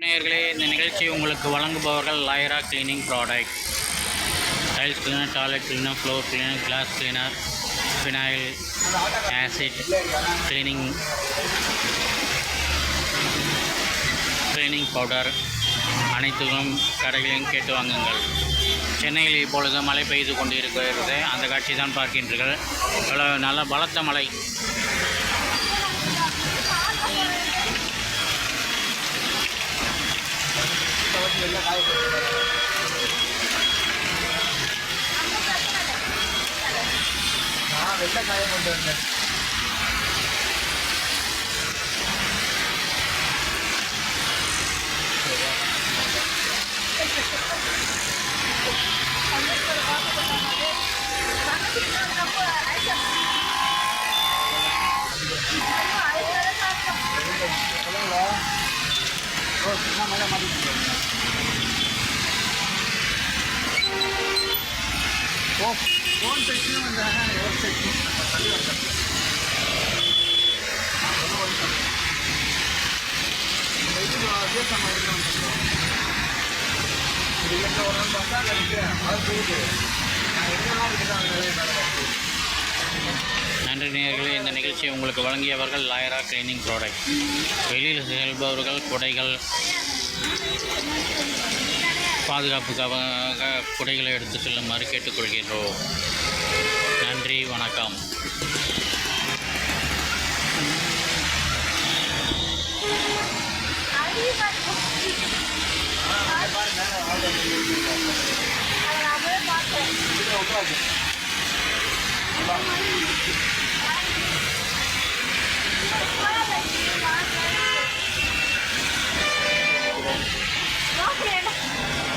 நேயர்களே இந்த நிகழ்ச்சி உங்களுக்கு வழங்குபவர்கள் லாயரா cleaning product tiles cleaner toilet cleaner floor cleaner glass cleaner phenyl acid cleaning cleaning powder அனைத்துகளும் கடைகளையும் கேட்டு வாங்குங்கள். சென்னையில் இப்பொழுது மழை பெய்து கொண்டு இருக்கிறது அந்த காட்சி தான் பார்க்கின்றீர்கள். நல்ல பலத்த மழை. நான் வெள்ளைக்காய கொண்டு வந்தேன் சொல்லுங்களா வந்தாங்க பார்த்தா நான் நன்றி நேர்களே இந்த நிகழ்ச்சியை உங்களுக்கு வழங்கியவர்கள் லாயரா கிளீனிங் ப்ராடக்ட் வெளியில் செல்பவர்கள் குடைகள் பாதுகாப்புக்காக குடைகளை எடுத்து செல்லுமாறு கேட்டுக்கொள்கின்றோம். நன்றி வணக்கம்.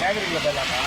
கேட்குறீங்களா போயிடலாமா